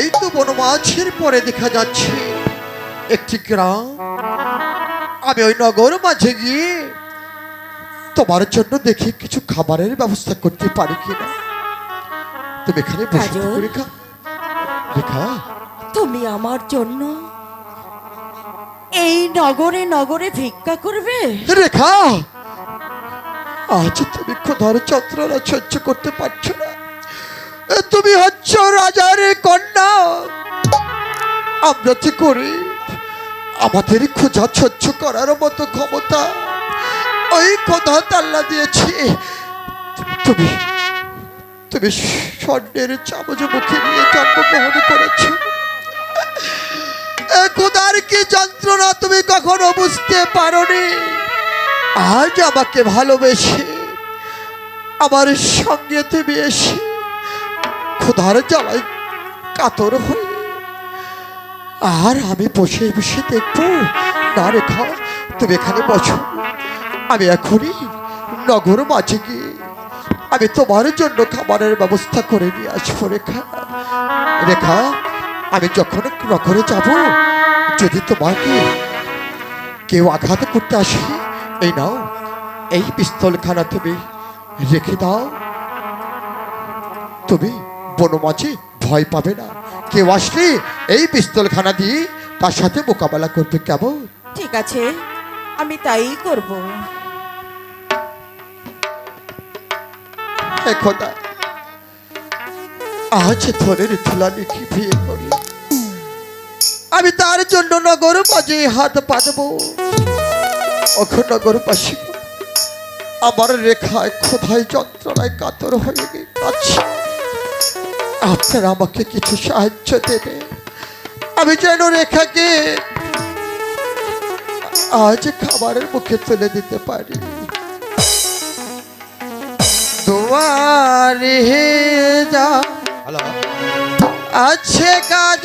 এই তো বনমাঝের পরে দেখা যাচ্ছে। একটি গ্রাম। আমি ওই নগর মাঝে গিয়ে তোমার জন্য দেখি কিছু খাবারের ব্যবস্থা করতে পারি কিনা। তুমি এখানে বসে রেখা রেখা। তুমি আমার জন্য এই নগরে নগরে ভিক্ষা করবে? রেখা। আজ তুমি ক্ষুধার যন্ত্রণা সহ্য করতে পারছ না। তুমি হচ্ছ রাজার কন্যা। আমরা যে করি আমাদের ক্ষুধা সহ্য করার মতো ক্ষমতা। ওই ক্ষুধা তাল্লা দিয়েছি। তুমি তুমি স্বর্ণের চামচ মুখে নিয়ে জন্মগ্রহণ করেছ। ক্ষুধার কি যন্ত্রণা তুমি কখনো বুঝতে পারোনি? আজ আমাকে ভালোবেসে, আমার সঙ্গে তুমি এসে ক্ষুধার জ্বালায় কাতর হয়ে। আর আমি বসে বসে দেখব, না রেখা তুমি এখানে বসো। আমি এখনই নগর মাঝে গিয়ে আমি তোমার জন্য খাবারের ব্যবস্থা করে নিয়ে আসব, রেখা। রেখা, আমি যখন নগরে যাব, যদি তোমাকে কেউ আঘাত করতে আসে, এই নাও, এই পিস্তলখানা তুমি রেখে দাও। তুমি বনমাঝে ভয় পাবে না। কেউ আসলে এই পিস্তলখানা দিয়ে তার সাথে মোকাবেলা করবে কেমন? ঠিক আছে আমি তাই করব। খোদা আজ ধরে তুলা লিখি বিয়ে করি আমি তার জন্য নগর মাঝে হাত পাতবো অখন নগর পাশে আমার রেখায় ক্ষোধায় যন্ত্রণায় কাতর হয়ে গেছে আপনারা আমাকে কিছু সাহায্য দেবে আমি যেন রেখাকে আজ খাবারের মুখে তুলে দিতে পারি। তোমারে যা হ্যালো। আছে কাজ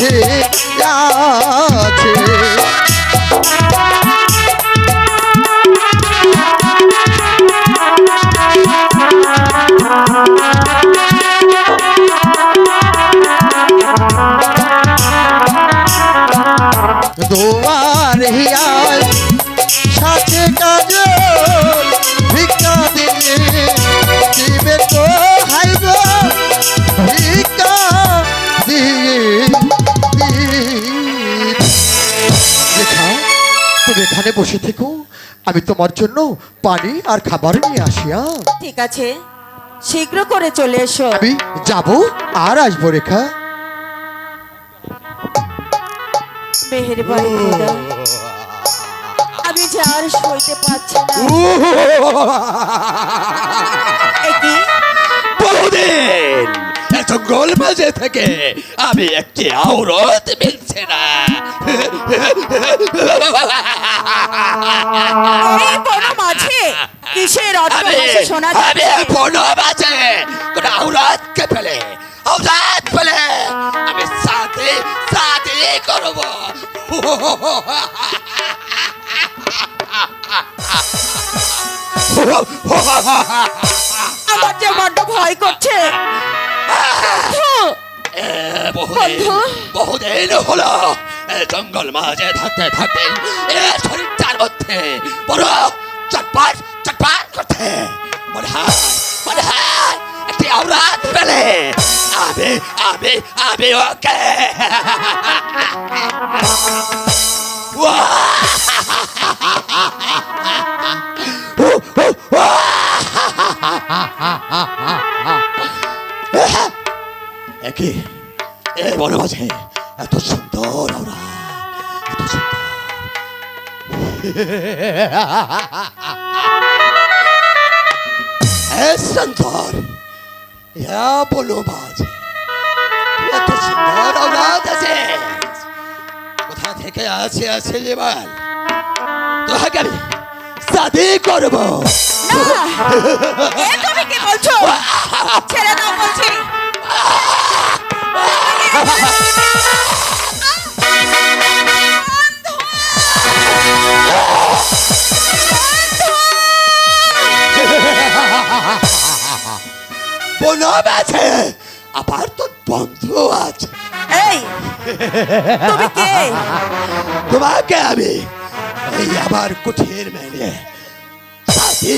মাঝে আছে। এখানে বসে থেকো। আমি তোমার জন্য পানি আর খাবার নিয়ে আসিয়া ঠিক আছে শীঘ্র করে চলে এসো। আমি যাব আর আসব রেখা। মেহেরবানি খোদা আমি যে আর সইতে পারছি না। বহুদিন! এত গোল বাজে থেকে আমি একটি আওরত মিলছে না। এই বন মাঝে কিসের অর্থ মাঝে শোনা আমি কোন আওরতকে পেলে আওরাত পেলে আমি সাথে সাথে করব। আমার যে বড্ড ভয় করছে বহুদিন? বহুদিন হলো জঙ্গল মাঝে থাকতে থাকতে এ শরীরটার মধ্যে বড় চটপট চটপট করতে। মনে হয় মনে হয় একটি আওরাত পেলে আমি আমি আমি ওকে। একই এ বড় মাঝে এত সুন্দর ওরা এত সুন্দর এ সুন্দর ইয়া বলো মাঝে তুই এত সুন্দর औलाद আছে কোথা থেকে আছে আছে এবার তোহাকে আমি শাদি করবো না এ তুমি কি বলছো ছেড়ে দাও বলছি বনম আছে আবার তো বন্ধু আছে। এই তুমি কে? তোমাকে আমি এই আবার কুঠির মেলে সাথী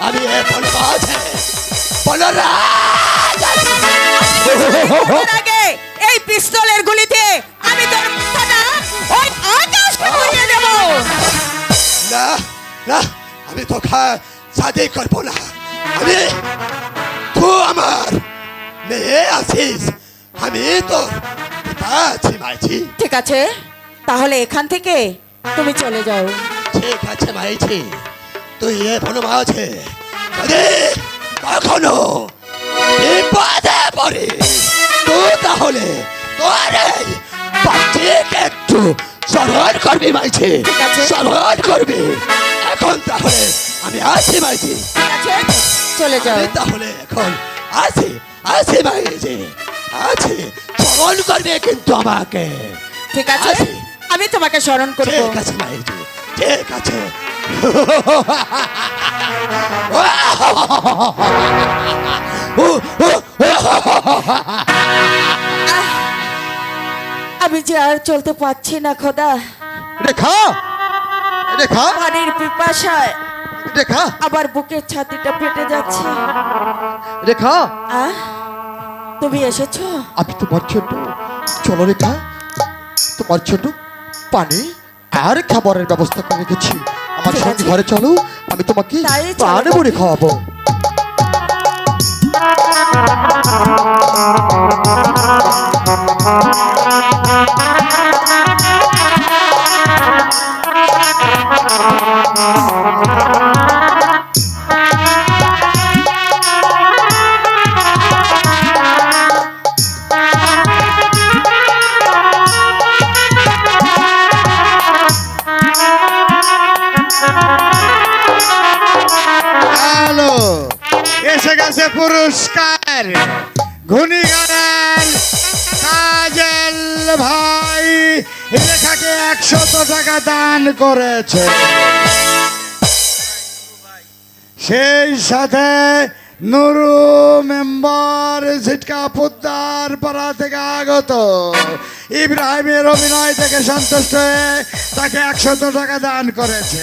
আমি এ আছে আগে এই পিস্তলের গুলিতে আমি তোর মাথাটা ওই আকাশ উড়িয়ে দেব। না না আমি তো খা সাথী করব না। আমি তো আমার মেয়ে আছিস। আমি তোর পিতা আছি মাইছি ঠিক আছে তাহলে এখান থেকে তুমি চলে যাও। ঠিক আছে মাইছি তুই এ আছে। যদি কখনো বিপদে পড়িস তুই তাহলে তোর এই বাচ্চিকে কিন্তু স্মরণ করবি মাইছে। স্মরণ করবি। এখন তাহলে আমি আছি মাইছে চলে যাও। তাহলে এখন আছি আছি মাইছে আছি স্মরণ করবে কিন্তু আমাকে। ঠিক আছে আমি তোমাকে স্মরণ করব। ঠিক আছে মাইছে ঠিক আছে। আমি যে আর চলতে পারছি না খোদা। রেখা রেখা পানির পিপাসায় রেখা আবার বুকের ছাতিটা ফেটে যাচ্ছে। রেখা তুমি এসেছ? আমি তোমার জন্য চলো রেখা তোমার জন্য পানি আর খাবারের ব্যবস্থা করে রেখেছি আমার সঙ্গে। ঘরে চলো আমি তোমাকে তাই চলো। খাওয়াবো Thank খাওয়াবো টাকা দান করেছে। সেই সাথে নুরু মেম্বার ঝিটকা পুদ্দার পাড়া থেকে আগত। ইব্রাহিমের অভিনয় থেকে সন্তুষ্ট হয়ে তাকে একশত টাকা দান করেছে।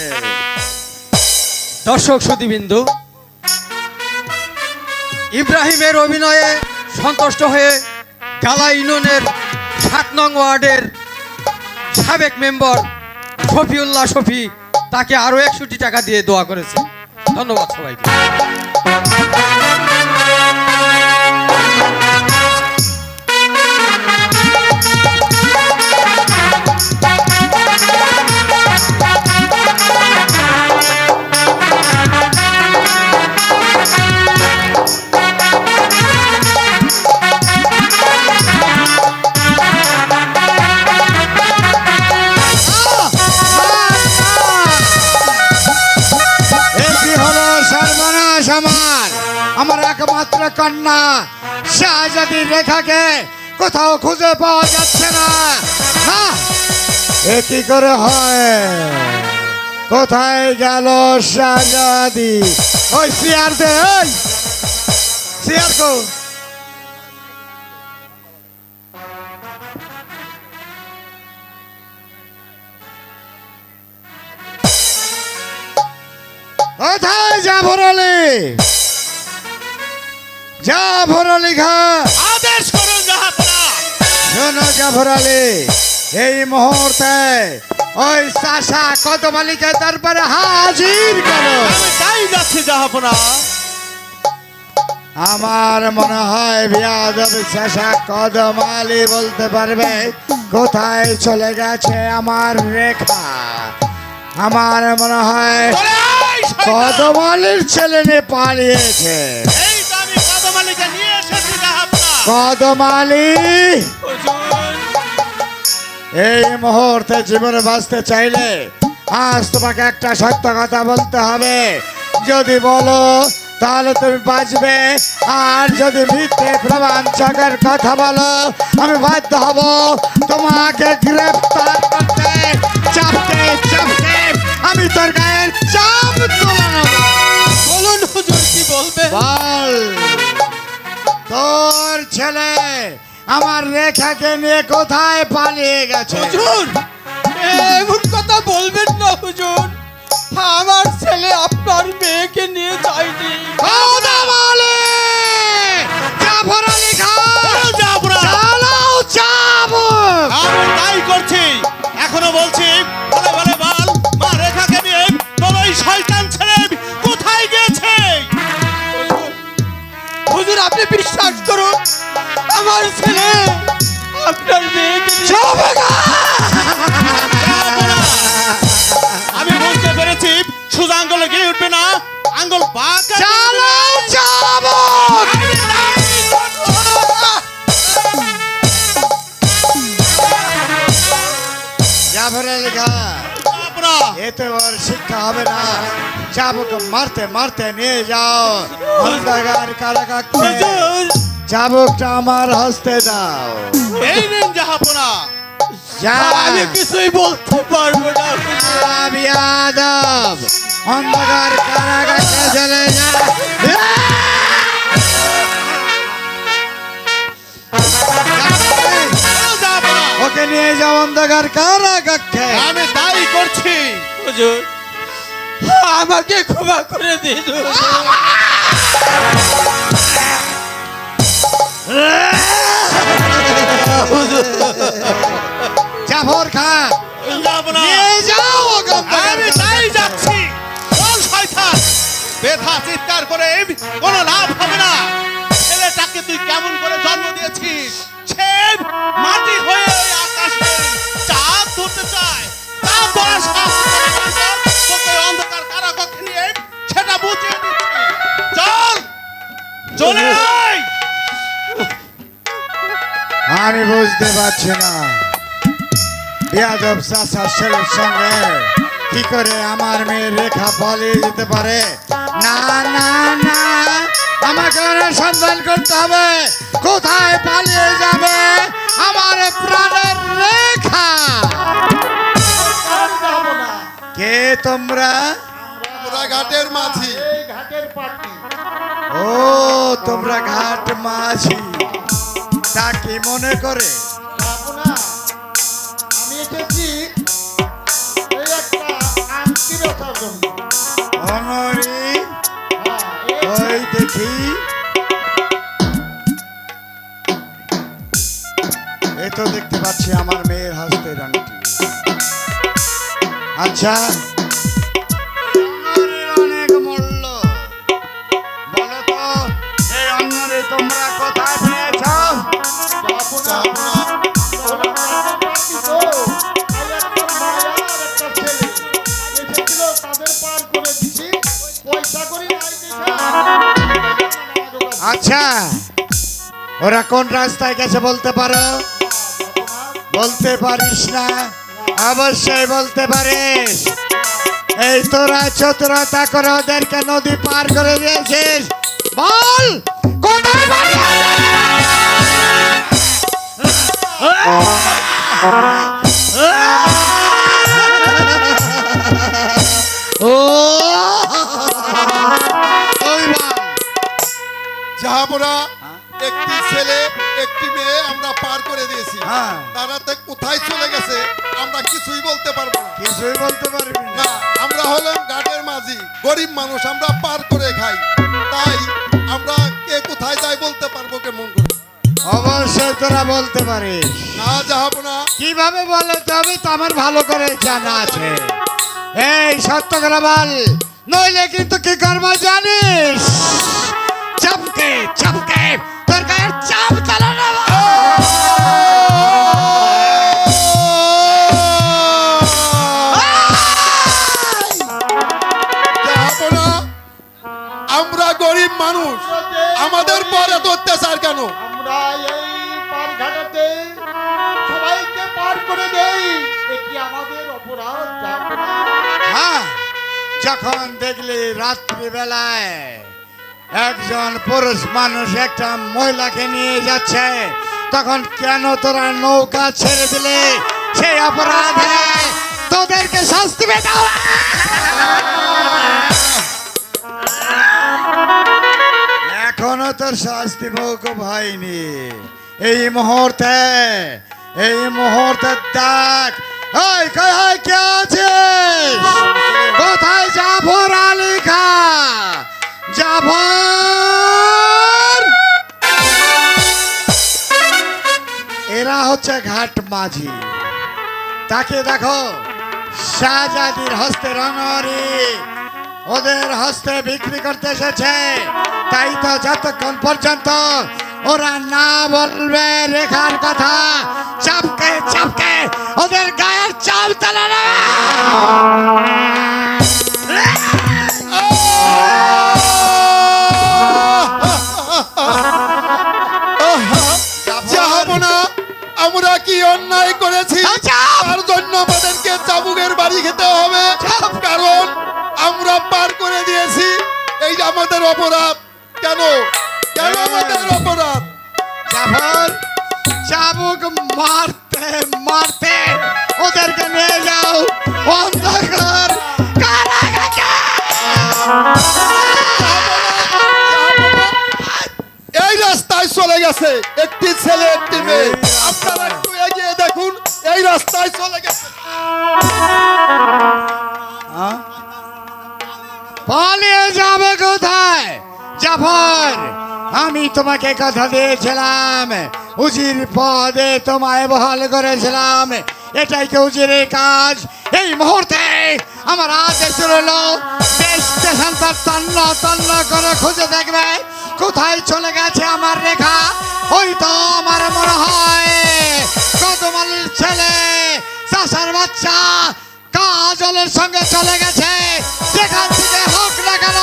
দর্শক সুদীবিন্দু ইব্রাহিমের অভিনয়ে সন্তুষ্ট হয়ে গালা ইউনিয়নের সাত নং ওয়ার্ডের সাবেক মেম্বার শফিউল্লাহ শফি তাকে আরও একষট্টি টাকা দিয়ে দোয়া করেছে। ধন্যবাদ সবাইকে। কন্যা শাহজাদি রেখাকে কোথাও খুঁজে পাওয়া যাচ্ছে না। এ কি করে হয়? কোথায় গেল শাহজাদি? ওই সিয়ার দে, ওই! কোথায় যা ভরলি যা ভরলি ঘা আদেশ করুন জাহাপনা শোনো জাফরালি এই মুহূর্তে ওই চাষা কদমালিকে তারপরে হাজির করো। তাই যাচ্ছি জাহাপনা আমার মনে হয় বিয়াদব চাষা কদমালি বলতে পারবে কোথায় চলে গেছে আমার রেখা। আমার মনে হয় কদমালির ছেলে পালিয়েছে। কদমালি এই মুহূর্তে জীবনে বাঁচতে চাইলে আজ তোমাকে একটা সত্য কথা বলতে হবে। যদি বলো তাহলে তুমি বাঁচবে। আর যদি মিথ্যে প্রমাঞ্চকের কথা বলো আমি বাধ্য হব তোমাকে গ্রেফতার করতে। চাপতে চাপতে আমি তোর গায়ের চাপ তুলে বলুন হুজুর কি বলবে বল। তোর ছেলে আমার রেখাকে নিয়ে কোথায় পালিয়ে গেছে হুজুর এমন কথা বলবেন না হুজুর আমার ছেলে আপনার মেয়েকে নিয়ে যায়নি কদমালি! জাফর আলী খান! জাহাপনা চালাও চাবুক! আমি তাই করছি আঙ্গুল বাঁকা চালাও চাবুক! এতে ওর শিক্ষা হবে না চাবুক মারতে মারতে নিয়ে যাও অন্ধকার কারাগারকে চাবুকটা আমার হস্তে দাও এই নিন জাহাপনা আমি কিছুই বলতে পারব না বিয়াদব অন্ধকার কারাগারকে চলে যা। ওকে নিয়ে যাও অন্ধকার কারাগারকে। আমি তাই করছি। হুজুর আমাকে ক্ষমা করে দিন। জাফর খান নিয়ে যাও চিৎকার করে কোনো লাভ হবে না। ছেলেটাকে তুই কেমন করে জন্ম দিয়েছিস? মাটি হয়ে আকাশে চায়। আমি বুঝতে পারছি না। বিয়াদব চাষার ছেলের সঙ্গে কি করে আমার মেয়ে রেখা পালিয়ে যেতে পারে? না না। আমাকে অনুসন্ধান করতে হবে। কোথায় পালিয়ে যাবে আমার প্রাণের রেখা? কে তোমরা? ঘাটের মাঝি। ও তোমরা ঘাট মাঝি। তা কি মনে করে? আমি এসেছি একটা জন্য। পাচ্ছি আমার মেয়ের হস্তের আংটি আচ্ছা। আচ্ছা। ওরা কোন রাস্তায় গেছে বলতে পারো? বলতে পারিস না। অবশ্যই বলতে পারিস। এই তোরা চতুরতা করে ওদেরকে নদী পার করে দিয়েছিস। বল! একটি ছেলে একটি মেয়ে আমরা পার করে দিয়েছি। হ্যাঁ। তারা তো কোথায় চলে গেছে আমরা কিছুই বলতে পারব না। কিছুই বলতে পারবি না। না আমরা হলাম ঘাটের মাঝি গরিব মানুষ আমরা পার করে খাই। তাই আমরা কে কোথায় যাই বলতে পারব কেমন করে? অবশ্যই তোরা বলতে পারিস। না যাহাবনা কীভাবে বলতে হবে তো আমার ভালো করে জানা আছে। এই সত্য করে বল। নইলে কিন্তু কি করব জানিস? চমকে চাপকে আমরা গরিব মানুষ। আমাদের পরে এত অত্যাচার কেন? আমরা এই পার ঘাটাতে সবাইকে পার করে দেই। কি আমাদের অপরাধ? হ্যাঁ যখন দেখলি রাত্রি বেলায় একজন পুরুষ মানুষ একটা মহিলাকে নিয়ে যাচ্ছে। তখন কেন তোরা নৌকা ছেড়ে দিলে? সেই অপরাধে তোদেরকে শাস্তি এখনও তোর শাস্তি ভোগ হয়নি। এই মুহূর্তে এই মুহূর্তে দেখ কোথায় কে আছিস? কোথায় আলী খা জাফর এরা হচ্ছে ঘাট মাঝি। তাকে দেখো, শাহজাদির হস্তে রঙরি। ওদের হস্তে বিক্রি করতে এসেছে। তাই তো যতক্ষণ পর্যন্ত ওরা না বলবে রেখার কথা, চাপকে চাপকে, ওদের গায়ের চাপ তালা মারি খেতে হবে। কারণ আমরা পার করে দিয়েছি। এই আমাদের অপরাধ। কেন? কেন হ্যাঁ। আমাদের অপরাধ? চাবুক মারতে মারতে ওদেরকে নিয়ে যাও। অন্ধকার এই রাস্তায় চলে গেছে। একটি ছেলে একটি মেয়ে। আপনারা একটু এগিয়ে এই রাস্তায় চলে গেছে। পালিয়ে যাবে কোথায়? জাফর, আমি তোমাকে কথা দিয়েছিলাম। উজির পদে তোমায় বহাল করেছিলাম। এটাই কি উজিরের কাজ? এই মুহূর্তে আমার আদেশ রইল দেশ, দেশান্তর তন্ন তন্ন করে খুঁজে দেখবে। কোথায় চলে গেছে আমার রেখা? ওই তো আমার মনে হয় কদমালির ছেলে, চাষার বাচ্চা কাজলের সঙ্গে চলে গেছে। যেখান থেকে হোক না কেন,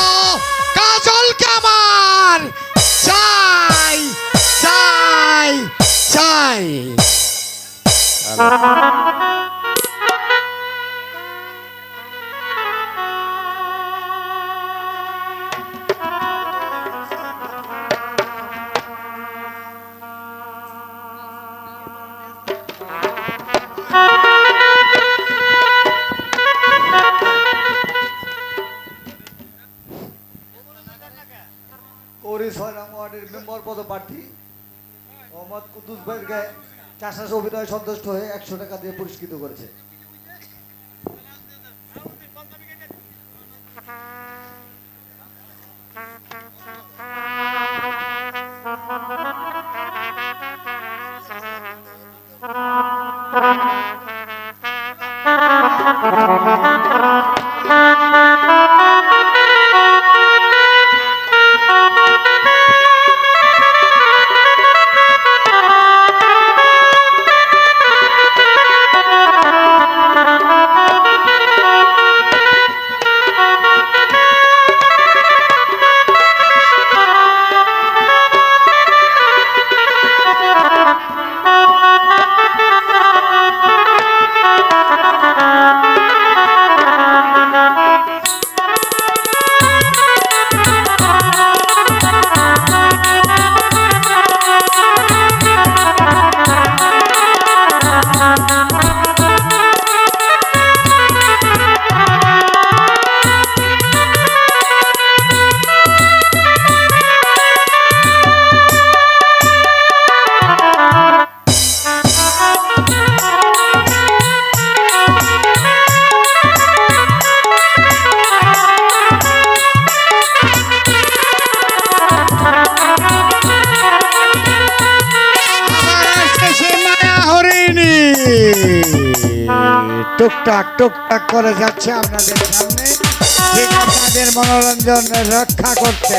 কাজলকে আমার চাই চাই চাই। কুদ্দুস ভাইয়ের গায়ে চাষাস অভিনয় সন্তুষ্ট হয়ে একশো টাকা দিয়ে পুরস্কৃত করেছে। টুকটাক করে যাচ্ছে আপনাদের সামনে। আপনাদের মনোরঞ্জন রক্ষা করতে।